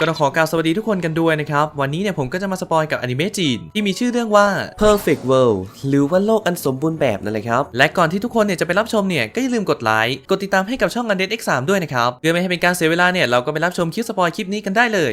ก็ต้องขอกล่าวสวัสดีทุกคนกันด้วยนะครับ วันนี้เนี่ยผมก็จะมาสปอยกับอนิเมะจีน ที่มีชื่อเรื่องว่า Perfect World หรือว่าโลกอันสมบูรณ์แบบนั่นแหละครับ และก่อนที่ทุกคนเนี่ยจะไปรับชมเนี่ยก็อย่าลืมกดไลค์กดติดตามให้กับช่อง u n d e a d X3 ด้วยนะครับเพื่อไม่ให้เป็นการเสียเวลาเนี่ยเราก็ไปรับชมคลิปสปอยคลิปนี้กันได้เลย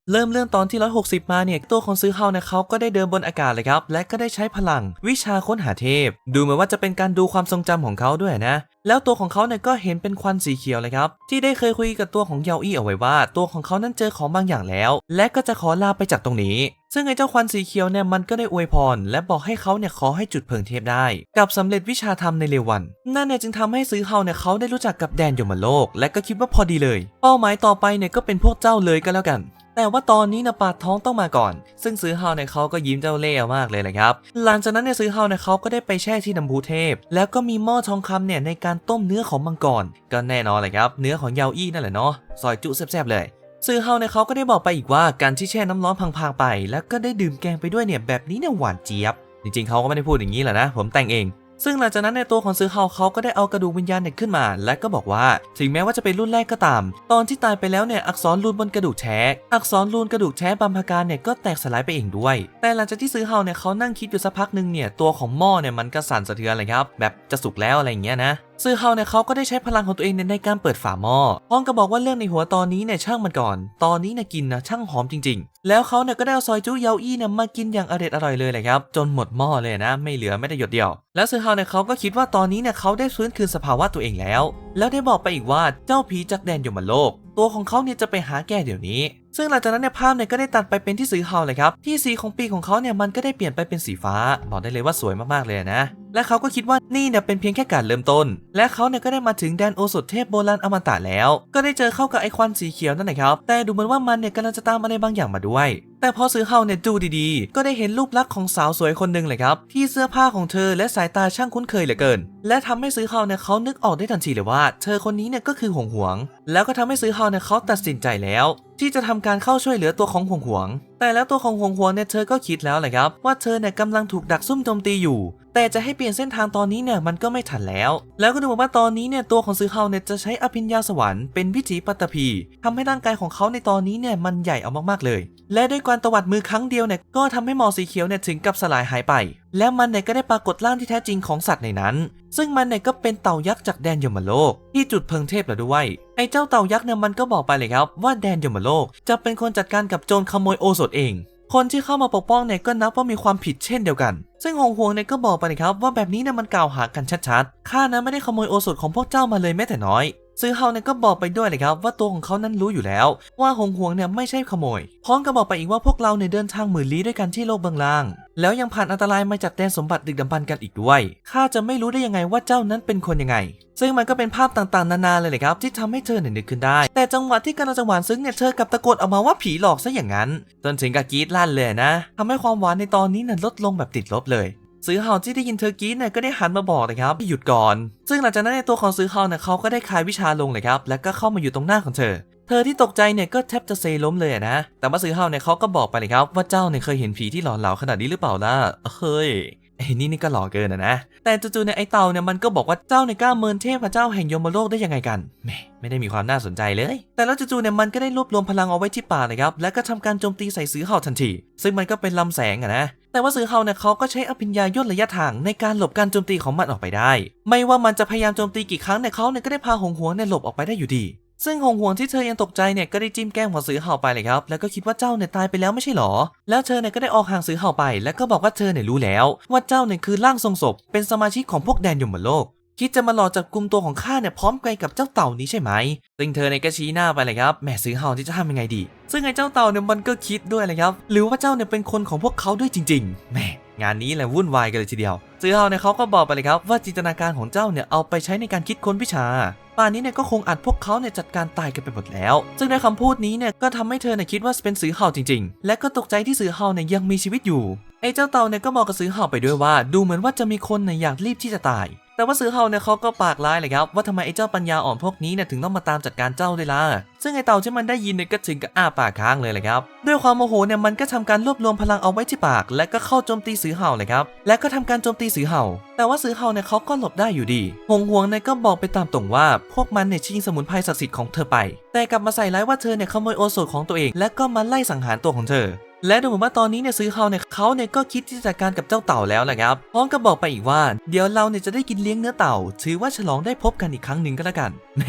เริ่มเรื่องตอนที่ 160 มาเนี่ย ตัวของซื้อเฮาเนี่ยเขาก็ได้เดินบนอากาศเลยครับ และก็ได้ใช้พลังวิชาค้นหาเทพ ดูเหมือนว่าจะเป็นการดูความทรงจำของเขาด้วยนะ แล้วตัวของเขาเนี่ยก็เห็นเป็นควันสีเขียวเลยครับ ที่ได้เคยคุยกับตัวของเยาอี้เอาไว้ว่า ตัวของเขานั้นเจอของบางอย่างแล้ว และก็จะขอลาไปจากตรงนี้ ซึ่งไอ้เจ้าควันสีเขียวเนี่ยมันก็ได้อวยพร และบอกให้เขาเนี่ยขอให้จุดเพลิงเทพได้ กับสำเร็จวิชาธรรมในเร็ววัน นั่นเนี่ยจึงทำให้ซื้อเฮาเนี่ยเขาได้รู้จักกับแดนยมโลก และก็คิดว่าพอดีเลย เป้าหมายต่อไปเนี่ยก็เป็นพวกเจ้าเลยก็แล้วกัน แต่ว่าตอนนี้นะปาดท้องต้องมาก่อน ซึ่งซื้อเฮาเนี่ยเขาก็ยิ้มเจ้าเล่ห์มากเลยแหละครับ หลังจากนั้นเนี่ยซื้อเฮาเนี่ยเขาก็ได้ไปแช่ที่น้ำพุเทพ แล้วก็มีหม้อทองคำเนี่ยในการต้มเนื้อของมังกร ก็แน่นอนเลยครับ เนื้อของเยาอี้นั่นแหละเนาะ ซอยจุแซ่บๆเลยซื้อเฮาเนี่ยเขาก็ได้บอกไปอีกว่าการที่แช่น้ำร้อนพังๆไป แล้วก็ได้ดื่มแกงไปด้วยเนี่ยแบบนี้เนี่ยหวานเจี๊ยบ จริงๆเขาก็ไม่ได้พูดอย่างนี้แหละนะ ผมแต่งเอง ซึ่งหลังจากนั้นในตัวของซื้อเฮาเขาก็ได้เอากระดูกวิญญาณเนี่ยขึ้นมา และก็บอกว่า ถึงแม้ว่าจะเป็นรุ่นแรกก็ตาม ตอนที่ตายไปแล้วเนี่ยอักษรรูนบนกระดูกแท้อักษรรูนกระดูกแท้บัมพการเนี่ยก็แตกสลายไปเองด้วย แต่หลังจากที่ซื้อเฮาเนี่ยเขานั่งคิดอยู่สักพักหนึ่งเนี่ยตัวของหม้อเนี่ยมันก็สั่นสะเทือนเลยครับแบบจะสุกแล้วอะไรอย่างเงี้ยนะ ซือเฮาเนี่ยเขาก็ได้ใช้พลังของตัวเองเนี่ยในการเปิดฝาหม้อพร้อมกับบอกว่าเรื่องในหัวตอนนี้เนี่ยช่างมันก่อน ตอนนี้เนี่ยกินนะช่างหอมจริง ๆ แล้วเขาเนี่ยก็ได้เอาซอยจุเยาอี้เนี่ยมากินอย่างอร่อยอร่อยเลยแหละครับ จนหมดหม้อเลยนะ ไม่เหลือไม่ได้หยดเดียว แล้วซือเฮาเนี่ยเขาก็คิดว่าตอนนี้เนี่ยเขาได้ฟื้นคืนสภาวะตัวเองแล้ว แล้วได้บอกไปอีกว่าเจ้าผีจากแดนยมโลก ตัวของเขาเนี่ยจะไปหาแก้เดี๋ยวนี้ ซึ่งหลังจากนั้นเนี่ยภาพเนี่ยก็ได้ตัดไปเป็นที่ซือเฮาเลยครับที่สีของปีของเขาเนี่ยมันก็ได้เปลี่ยนไปเป็นสีฟ้า บอกได้เลยว่าสวยมากๆเลยนะ และเขาก็คิดว่านี่เนี่ยเป็นเพียงแค่การเริ่มต้น และเขาเนี่ยก็ได้มาถึงแดนโอสถเทพโบราณอมตะแล้ว ก็ได้เจอเข้ากับไอควันสีเขียวนั่นแหละครับ แต่ดูเหมือนว่ามันเนี่ยกำลังจะตามอะไรบางอย่างมาด้วย แต่พอซื้อเฮาเนี่ยดูดีๆ ก็ได้เห็นรูปลักษณ์ของสาวสวยคนหนึ่งเลยครับ ที่เสื้อผ้าของเธอและสายตาช่างคุ้นเคยเหลือเกิน และทำให้ซื้อเฮาเนี่ยเขานึกออกได้ทันทีเลยว่า เธอคนนี้เนี่ยก็คือหงหวง แล้วก็ทำให้ซื้อเฮาเนี่ยเขาตัดสินใจแล้ว ที่จะทำการเข้าช่วยเหลือตัวของหงหวง แต่แล้วตัวของหงหวงเนี่ยเธอก็คิดแล้วแหละครับ ว่าเธอเนี่ยกำลังถูกดักซุ่มโจมตีอยู่ แต่จะให้เปลี่ยนเส้นทางตอนนี้เนี่ยมันก็ไม่ทันแล้ว แล้วก็ดูเหมือนว่าตอนนี้เนี่ยตัวของซื้อเฮาเนี่ยจะใช้อภิญญาสวรรค์เป็นวิถีปัตตภีทำให้ร่างกายของเขาในตอนนี้เนี่ยมันใหญ่เอามากๆเลย และด้วยการตวัดมือครั้งเดียวเนี่ยก็ทำให้หมอสีเขียวเนี่ยถึงกับสลายหายไป และมันเนี่ยก็ได้ปรากฏร่างที่แท้จริงของสัตว์ในนั้น ซึ่งมันเนี่ยก็เป็นเต่ายักษ์จากแดนยมโลก ที่จุดเพิงเทพแล้วด้วย ไอ้เจ้าเต่ายักษ์เนี่ยมันก็บอกไปเลยครับว่าแดนยมโลก จะเป็นคนจัดการกับโจรขโมยโอสถเอง คนที่เข้ามาปกป้องเนี่ยก็นับว่ามีความผิดเช่นเดียวกัน ซึ่งหงหวงเนี่ยก็บอกไปนะครับว่าแบบนี้เนี่ยมันกล่าวหากันชัดๆ ข้านะไม่ได้ขโมยโอสถของพวกเจ้ามาเลยแม้แต่น้อย ซื้อเฮาเนี่ยก็บอกไปด้วยเลยครับว่าตัวของเขานั้นรู้อยู่แล้ว ว่าหงหวงเนี่ยไม่ใช่ขโมย พร้อมกับบอกไปอีกว่าพวกเราเนี่ยเดินทางหมื่นลี้ด้วยกันที่โลกเบื้องล่าง แล้วยังผ่านอันตรายมาจากแดนสมบัติดึกดำบรรพ์กันอีกด้วยข้าจะไม่รู้ได้ยังไงว่าเจ้านั้นเป็นคนยังไง ซึ่งมันก็เป็นภาพต่างๆ นานาเลยเลยครับที่ทำให้เธอเนี่ยนึกขึ้นได้ แต่จังหวะที่กำลังจะหวานซึ้งเนี่ยเธอกลับตะโกนออกมาว่าผีหลอกซะอย่างนั้น จนถึงกับกรี๊ดลั่นเลยนะทำให้ความหวานในตอนนี้เนี่ยลดลงแบบติดลบเลย ซื้อเฮาที่ได้ยินเธอกรีดเนี่ยก็ได้หันมาบอกนะครับให้หยุดก่อน ซึ่งหลังจากนั้นในตัวของซื้อเฮาเนี่ยเขาก็ได้คลายวิชาลงเลยครับ แล้วก็เข้ามาอยู่ตรงหน้าของเธอ เธอที่ตกใจเนี่ยก็แทบจะเซล้มเลยนะ แต่ว่าซื้อเฮาเนี่ยเขาก็บอกไปเลยครับว่าเจ้าเนี่ยเคยเห็นผีที่หลอนเหลาขนาดนี้หรือเปล่าล่ะ เฮ้ย ไอ้นี่นี่ก็หล่อเกินอะนะ แต่จู่ๆเนี่ยไอ้เต่าเนี่ยมันก็บอกว่าเจ้าในกล้าเมินเทพเจ้าแห่งยมโลกได้ยังไงกันแหมไม่ได้มีความน่าสนใจเลย แต่แล้วจู่ๆเนี่ยมันก็ได้รวบรวมพลังเอาไว้ที่ป่าเลยครับ แล้วก็ทำการโจมตีใส่ซื้อเฮาทันที ซึ่งมันก็เป็นลำแสงอะนะ แต่ว่าซื้อเฮาเนี่ยเขาก็ใช้อภิญญาย่นระยะทางในการหลบการโจมตีของมันออกไปได้ ไม่ว่ามันจะพยายามโจมตีกี่ครั้งเนี่ยเขาเนี่ยก็ได้พาหงหวงเนี่ยหลบออกไปได้อยู่ดี ซึ่งหงหวงที่เธอยังตกใจเนี่ยก็ได้จิ้มแก้มของซื้อเห่าไปเลยครับแล้วก็คิดว่าเจ้าเนี่ยตายไปแล้วไม่ใช่หรอ แล้วเธอเนี่ยก็ได้ออกห่างซื้อเห่าไป แล้วก็บอกว่าเธอเนี่ยรู้แล้ว ว่าเจ้าเนี่ยคือร่างทรงศพ เป็นสมาชิกของพวกแดนยมโลกคิดจะมาหลอกจับกลุ่มตัวของข้าเนี่ยพร้อมกันกับเจ้าเต่านี้ใช่ไหม ซึ่งเธอเนี่ยก็ชี้หน้าไปเลยครับแหมซื้อเห่าที่จะทำยังไงดี ซึ่งไอ้เจ้าเต่าเนี่ยมันก็คิดด้วยเลยครับ หรือว่าเจ้าเนี่ยเป็นคนของพวกเขาด้วยจริง ๆแหม งานนี้แหละวุ่นวายกันเลยทีเดียวซือเฮาเนี่ยเขาก็บอกไปเลยครับว่าจินตนาการของเจ้าเนี่ยเอาไปใช้ในการคิดค้นวิชาป่านนี้เนี่ยก็คงอัดพวกเขาเนี่ยจัดการตายกันไปหมดแล้ว ซึ่งในคำพูดนี้เนี่ยก็ทำให้เธอเนี่ยคิดว่าเป็นสือเฮาจริง ๆ และก็ตกใจที่สือเฮาเนี่ยยังมีชีวิตอยู่ไอ้เจ้าเต่าเนี่ยก็บอกกับสือเฮาไปด้วยว่า ดูเหมือนว่าจะมีคนเนี่ยอยากรีบที่จะตาย แต่ว่าสือเห่าเนี่ยเขาก็ปากร้ายเลยครับว่าทำไมไอ้เจ้าปัญญาอ่อนพวกนี้เนี่ยถึงต้องมาตามจัดการเจ้าด้วยล่ะซึ่งไอ้เต่าที่มันได้ยินเนี่ยก็ถึงกับอ้าปากค้างเลยเลยครับด้วยความโมโหเนี่ยมันก็ทำการรวบรวมพลังเอาไว้ที่ปาก และก็เข้าโจมตีสือเห่าเลยครับและก็ทำการโจมตีสือเห่า แต่ว่าสือเห่าเนี่ยเขาก็หลบได้อยู่ดีหงหวงเนี่ยก็บอกไปตามตรงว่า พวกมันเนี่ยชิงสมุนไพรศักดิ์สิทธิ์ของเธอไป แต่กลับมาใส่ร้ายว่าเธอเนี่ยขโมยโอสถของตัวเอง และก็มาไล่สังหารตัวของเธอ และดูเหมือนว่าตอนนี้เนี่ยซื้อเฮาเนี่ยเขาเนี่ยก็คิดที่จะจัดการกับเจ้าเต่าแล้วแหละครับพร้อมกับบอกไปอีกว่า เดี๋ยวเราเนี่ยจะได้กินเลี้ยงเนื้อเต่า ถือว่าฉลองได้พบกันอีกครั้งหนึ่งก็แล้วกันแหม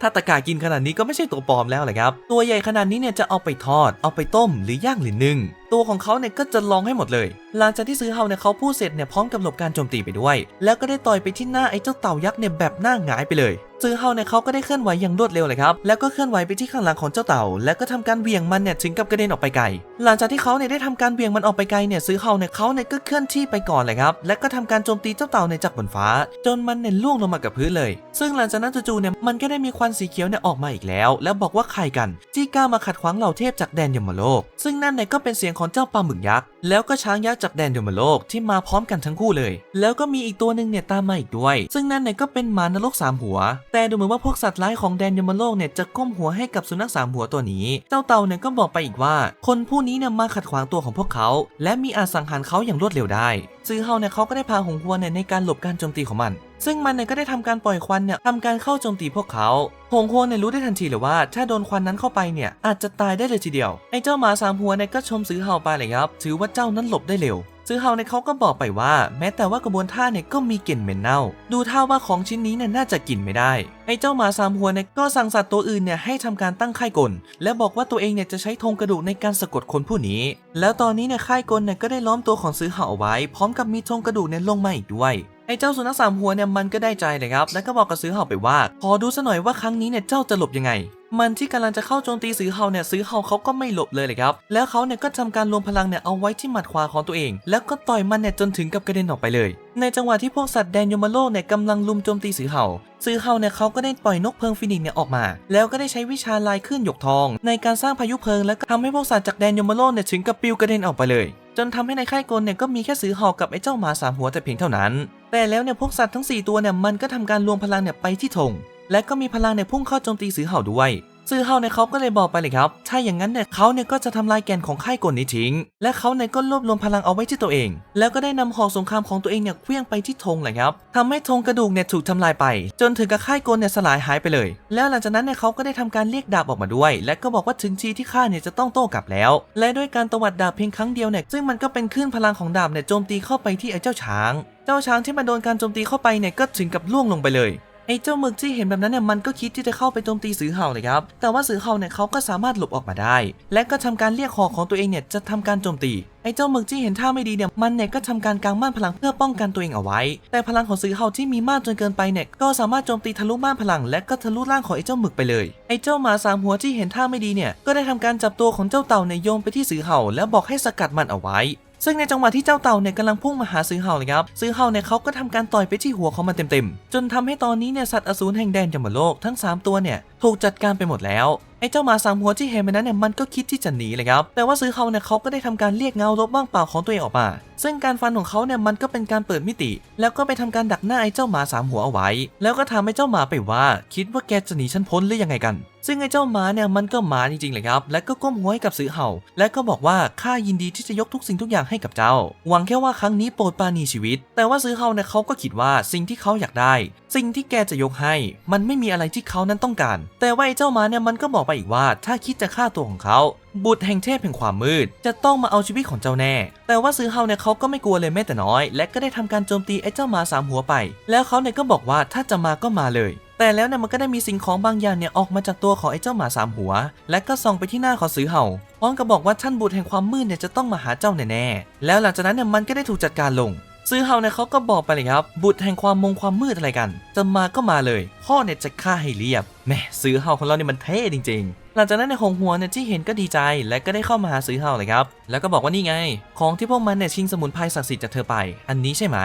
ถ้าตะกากินขนาดนี้ก็ไม่ใช่ตัวปลอมแล้วแหละครับ ตัวใหญ่ขนาดนี้เนี่ยจะเอาไปทอด เอาไปต้มหรือย่างหรือนึ่งตัวของเขาเนี่ยก็จะลองให้หมดเลย หลังจากที่ซื้อเฮาเนี่ยเขาพูดเสร็จเนี่ยพร้อมกับหลบการโจมตีไปด้วย แล้วก็ได้ต่อยไปที่หน้าไอ้เจ้าเต่ายักษ์เนี่ยแบบหน้าหงายไปเลย ซื้อเฮาเนี่ยเขาก็ได้เคลื่อนไหวอย่างรวดเร็วเลยครับ แล้วก็เคลื่อนไหวไปที่ข้างหลังของเจ้าเต่า แล้วก็ทำการเหวี่ยงมันเนี่ยถึงกับกระเด็นออกไปไกล หลังจากที่เขาเนี่ยได้ทำการเหวี่ยงมันออกไปไกลเนี่ยซื้อเฮาเนี่ยเขาเนี่ยก็เคลื่อนที่ไปก่อนเลยครับ และก็ทำการโจมตีเจ้าเต่าเนี่ยจากบนฟ้า จนมันเนี่ยล่วงลงมากับพื้นเลย ซึ่งหลังจากนั้นจู่ๆเนี่ยมันก็ได้มีควันสีเขียวเนี่ยออกมาอีกแล้ว แล้วบอกว่าใครกันที่กล้ามาขัดขวางเหล่าเทพจากแดนยมโลก ซึ่งนั่นเนี่ยก็เป็นเสียงของเจ้าปลาหมึกยักษ์แล้วก็ช้างยักษ์จากแดนยมโลกที่มาพร้อมกันทั้งคู่เลย แล้วก็มีอีกตัวหนึ่งเนี่ยตามมาอีกด้วย ซึ่งนั่นเนี่ยก็เป็นหมานรกสามหัว แต่ดูเหมือนว่าพวกสัตว์ร้ายของแดนยมโลกเนี่ยจะก้มหัวให้กับสุนัขสามหัวตัวนี้ เจ้าเต่าเนี่ยก็บอกไปอีกว่า คนผู้นี้เนี่ยมาขัดขวางตัวของพวกเขา และมีอาจสังหารเขาอย่างรวดเร็วได้ ซื้อเฮาเนี่ยเขาก็ได้พาหงหัวเนี่ยในการหลบการโจมตีของมัน ซึ่งมันเนี่ยก็ได้ทำการปล่อยควันเนี่ยทำการเข้าโจมตีพวกเขาหงหัวเนี่ยรู้ได้ทันทีเลยว่า ถ้าโดนควันนั้นเข้าไปเนี่ยอาจจะตายได้เลยทีเดียว ไอ้เจ้าหมาสามหัวเนี่ยก็ชมซื้อเฮาไปเลยครับ ถือว่าเจ้านั้นหลบได้เร็วซื้อเฮาเนี่ยเขาก็บอกไปว่า แม้แต่ว่ากระบวนท่าเนี่ยก็มีกลิ่นเหม็นเน่า ดูท่าว่าของชิ้นนี้เนี่ยน่าจะกินไม่ได้ไอ้เจ้าหมาสามหัวเนี่ยก็สั่งสัตว์ตัวอื่นเนี่ยให้ทำการตั้งค่ายกล และบอกว่าตัวเองเนี่ยจะใช้ธงกระดูกในการสะกดคนผู้นี้ แล้วตอนนี้เนี่ยค่ายกลเนี่ยก็ได้ล้อมตัวของซื้อเฮาเอาไว้ พร้อมกับมีธงกระดูกเนี่ยลงมาอีกด้วย ไอ้เจ้าสุนัขสามหัวเนี่ยมันก็ได้ใจเลยครับ แล้วก็บอกกับซื้อเห่าไปว่า ขอดูซะหน่อยว่าครั้งนี้เนี่ยเจ้าจะหลบยังไง มันที่กำลังจะเข้าโจมตีซื้อเห่าเนี่ยซื้อเห่าเขาก็ไม่หลบเลยเลยครับ แล้วเขาเนี่ยก็ทำการรวมพลังเนี่ยเอาไว้ที่หมัดขวาของตัวเอง แล้วก็ต่อยมันเนี่ยจนถึงกับกระเด็นออกไปเลย ในจังหวะที่พวกสัตว์แดนยมโลกเนี่ยกำลังลุมโจมตีซื้อเห่าซื้อเห่าเนี่ยเขาก็ได้ปล่อยนกเพลิงฟินิกเนี่ยออกมา แล้วก็ได้ใช้วิชาลายขึ้นหยกทอง ในการสร้างพายุเพลิงแล้วก็ทำให้พวกสัตว์จากแดนยมโลกเนี่ยถึงกับปิวกระเด็นออกไปเลย จนทำให้ในค่ายกลเนี่ยก็มีแค่ซื้อเห่ากับไอ้เจ้าหมาสามหัวแต่เพียงเท่านั้น แต่แล้วเนี่ยพวกสัตว์ทั้ง 4 ตัวเนี่ยมันก็ทำการรวมพลังเนี่ยไปที่ธงและก็มีพลังเนี่ยพุ่งเข้าโจมตีซื้อเห่าด้วย ซื้อเห่าเนี่ยเขาก็เลยบอกไปเลยครับถ้าอย่างนั้นเนี่ยเขาเนี่ยก็จะทำลายแกนของค่ายกลนี้ทิ้ง และเขาเนี่ยก็รวบรวมพลังเอาไว้ที่ตัวเอง แล้วก็ได้นำหอกสงครามของตัวเองเนี่ยเคลื่องไปที่ธงเลยครับทำให้ธงกระดูกเนี่ยถูกทำลายไป จนถึงกับค่ายกลเนี่ยสลายหายไปเลย แล้วหลังจากนั้นเนี่ยเขาก็ได้ทำการเรียกดาบออกมาด้วย และก็บอกว่าถึงทีที่ข้าเนี่ยจะต้องโต้กลับแล้ว และด้วยการตวัดดาบเพียงครั้งเดียวเนี่ยซึ่งมันก็เป็นคลื่นพลังของดาบเนี่ยโจมตีเข้าไปที่ไอ้เจ้าช้าง เจ้าช้างที่มาโดนการโจมตีเข้าไปเนี่ยก็ถึงกับล่วงลงไปเลย ไอ้เจ้าหมึกที่เห็นแบบนั้นเนี่ยมันก็คิดที่จะเข้าไปโจมตีสือเห่าเลยครับ แต่ว่าสือเห่าเนี่ยเขาก็สามารถหลบออกมาได้ และก็ทำการเรียกหอกของตัวเองเนี่ยจะทำการโจมตีไอ้เจ้าหมึกที่เห็นท่าไม่ดีเนี่ยมันเนี่ยก็ทำการกางม่านพลังเพื่อป้องกันตัวเองเอาไว้ แต่พลังของสือเห่าที่มีมากจนเกินไปเนี่ยก็สามารถโจมตีทะลุม่านพลัง และก็ทะลุร่างของไอ้เจ้าหมึกไปเลยไอ้เจ้าหมาสามหัวที่เห็นท่าไม่ดีเนี่ยก็ได้ทำการจับตัวของเจ้าเต่าเนี่ยโยงไปที่สือเห่า แล้วบอกให้สกัดมันเอาไว้ ซึ่งในจังหวะที่เจ้าเต่าเนี่ยกำลังพุ่งมาหาซื้อเห่าเลยครับซื้อเห่าเนี่ยเขาก็ทำการต่อยไปที่หัวของมันเต็มๆ จนทำให้ตอนนี้เนี่ยสัตว์อสูรแห่งแดนจัมโลกทั้ง 3 ตัวเนี่ยถูกจัดการไปหมดแล้ว ไอ้เจ้าหมาสามหัวที่เห็นไปนั้นเนี่ยมันก็คิดที่จะหนีเลยครับ แต่ว่าซื้อเขาเนี่ยเขาก็ได้ทำการเรียกเงาลบว่างเปล่าของตัวเองออกมา ซึ่งการฟันของเขาเนี่ยมันก็เป็นการเปิดมิติ แล้วก็ไปทำการดักหน้าไอ้เจ้าหมาสามหัวเอาไว้ แล้วก็ถามไอ้เจ้าหมาไปว่า คิดว่าแกจะหนีฉันพ้นหรือยังไงกัน ซึ่งไอ้เจ้าหมาเนี่ยมันก็หมาจริงๆเลยครับ และก็ก้มหัวให้กับซื้อเห่า และก็บอกว่าข้ายินดีที่จะยกทุกสิ่งทุกอย่างให้กับเจ้า หวังแค่ว่าครั้งนี้โปรดปราณีชีวิต แต่ว่าซื้อเห่าเนี่ยเขาก็คิดว่าสิ่งที่เขาอยากได้สิ่งที่แกจะยกให้ มันไม่มีอะไรที่เขานั้นต้องการ แต่ว่าไอ้เจ้าหมาเนี่ยมันก็บอกไปอีกว่า ถ้าคิดจะฆ่าตัวของเขา บุตรแห่งเทพแห่งความมืด จะต้องมาเอาชีวิตของเจ้าแน่ แต่ว่าซื้อเฮาเนี่ยเขาก็ไม่กลัวเลยแม้แต่น้อย และก็ได้ทำการโจมตีไอ้เจ้าหมาสามหัวไป แล้วเขาเนี่ยก็บอกว่าถ้าจะมาก็มาเลยแต่แล้วเนี่ยมันก็ได้มีสิ่งของบางอย่างเนี่ยออกมาจากตัวของไอ้เจ้าหมาสามหัว และก็ส่องไปที่หน้าของซื้อเห่าพร้อมกับบอกว่าท่านบุตรแห่งความมืดเนี่ยจะต้องมาหาเจ้าแน่ๆแล้วหลังจากนั้นเนี่ยมันก็ได้ถูกจัดการลง ซื้อเฮาเนี่ยเขาก็บอกไปเลยครับ บุตรแห่งความมงความมืดอะไรกัน จะมาก็มาเลย พ่อเนี่ยจะฆ่าให้เรียบแม่ซื้อเฮาของเราเนี่ยมันเท่จริง ๆ หลังจากนั้นในหงหัวเนี่ยที่เห็นก็ดีใจและก็ได้เข้ามาหาซื้อเฮาเลยครับ แล้วก็บอกว่านี่ไง ของที่พวกมันเนี่ยชิงสมุนไพรศักดิ์สิทธิ์จากเธอไป อันนี้ใช่ไหม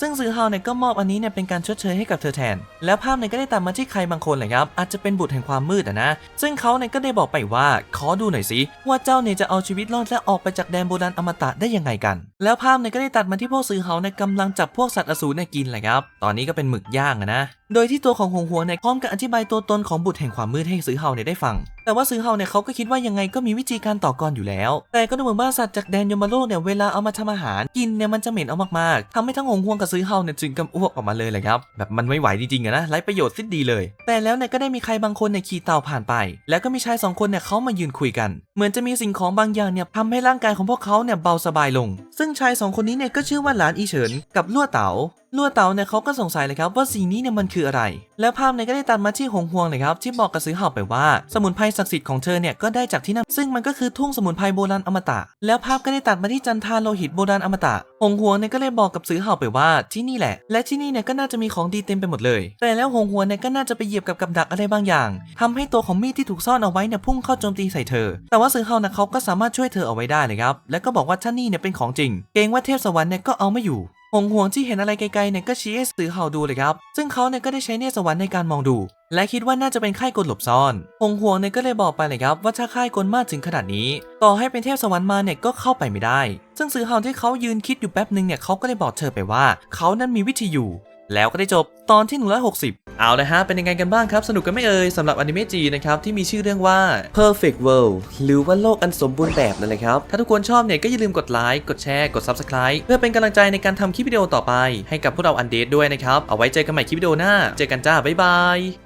ซึ่งซือเฮาเนี่ยก็มอบอันนี้เนี่ยเป็นการชดเชยให้กับเธอแทน แล้วภาพเนี่ยก็ได้ตัดมาที่ใครบางคนเลยครับอาจจะเป็นบุตรแห่งความมืดอะนะ ซึ่งเขาเนี่ยก็ได้บอกไปว่าขอดูหน่อยสิว่าเจ้าเนี่ยจะเอาชีวิตรอดและออกไปจากแดนโบราณอมตะได้ยังไงกัน แล้วภาพเนี่ยก็ได้ตัดมาที่พวกซือเฮาเนี่ยกำลังจับพวกสัตว์อสูรเนี่ยกินเลยครับตอนนี้ก็เป็นหมึกย่างอะนะโดยที่ตัวของหงหัวเนี่ยพร้อมกับอธิบายตัวตนของบุตรแห่งความมืดให้ซือเฮาเนี่ยได้ฟัง แต่ว่าซือเฮาเนี่ยเขาก็คิดว่ายังไงก็มีวิธีการต่อกรอยู่แล้ว แต่ก็ดูเหมือนว่าสัตว์จากแดนยมโลกเนี่ยเวลาเอามาทำอาหารกินเนี่ยมันจะเหม็นเอามากๆทำให้ทั้งหงหวกับซื้อเฮาเนี่ยจึงกำอ้วกออกมาเลยเลยครับ แบบมันไม่ไหวจริงๆอะนะไร้ประโยชน์สิ้นดีเลย แต่แล้วเนี่ยก็ได้มีใครบางคนเนี่ยขี่เต่าผ่านไป แล้วก็มีชายสองคนเนี่ยเขามายืนคุยกัน เหมือนจะมีสิ่งของบางอย่างเนี่ยทำให้ร่างกายของพวกเขาเนี่ยเบาสบายลง ซึ่งชายสองคนนี้เนี่ยก็ชื่อว่าหลานอีเฉินกับลั่วเต๋าลัวเต๋าเนี่ยเขาก็สงสัยเลยครับว่าสิ่งนี้เนี่ยมันคืออะไร แล้วภาพเนี่ยก็ได้ตัดมาที่หงหวงเลยครับที่บอกกับซื้อเห่าไปว่า สมุนไพรศักดิ์สิทธิ์ของเธอเนี่ยก็ได้จากที่นั่นซึ่งมันก็คือทุ่งสมุนไพรโบราณอมตะ แล้วภาพก็ได้ตัดมาที่จันทาโลหิตโบราณอมตะหงหวงเนี่ยก็เลยบอกกับซื้อเห่าไปว่าที่นี่แหละ และที่นี่เนี่ยก็น่าจะมีของดีเต็มไปหมดเลย แต่แล้วหงหวงเนี่ยก็น่าจะไปเหยียบกับกับดักอะไรบางอย่างทำให้ตัวของมีดที่ถูกซ่อนเอาไว้เนี่ยพุ่งเข้าโจมตีใส่เธอ แต่ว่าซื้อเห่านะเขาก็สามารถช่วยเธอเอาไว้ได้เลยครับ แล้วก็บอกว่าท่านี่เนี่ยเป็นของจริง เกรงว่าเทพสวรรค์เนี่ยก็เอาไม่อยู่ หงหวงที่เห็นอะไรไกลๆเนี่ยก็ชี้ให้สื่อเห่าดูเลยครับ ซึ่งเขาเนี่ยก็ได้ใช้เนตรสวรรค์ในการมองดู และคิดว่าน่าจะเป็นค่ายกลหลบซ่อนหงหวงเนี่ยก็เลยบอกไปเลยครับว่าถ้าค่ายกลมากถึงขนาดนี้ ต่อให้เป็นเทพสวรรค์มาเนี่ยก็เข้าไปไม่ได้ ซึ่งสื่อเห่าที่เขายืนคิดอยู่แป๊บหนึ่งเนี่ยเขาก็ได้บอกเธอไปว่า เขานั้นมีวิธีอยู่ แล้วก็ได้จบตอนที่ 160 เอาละฮะ เป็นยังไงกันบ้างครับ สนุกกันไหม่เอ่ยสำหรับอนิเมะจีนนะครับ ที่มีชื่อเรื่องว่า Perfect World หรือว่าโลกอันสมบูรณ์แบบนั่นแหละครับ ถ้าทุกคนชอบเนี่ย ก็อย่าลืมกดไลค์ กดแชร์ กด Subscribe เพื่อเป็นกำลังใจในการทำคลิปวิดีโอต่อไป ให้กับพวกเราอันเดทด้วยนะครับ เอาไว้เจอกันใหม่คลิปวิดีโอหน้า เจอกันจ้า บ๊ายบาย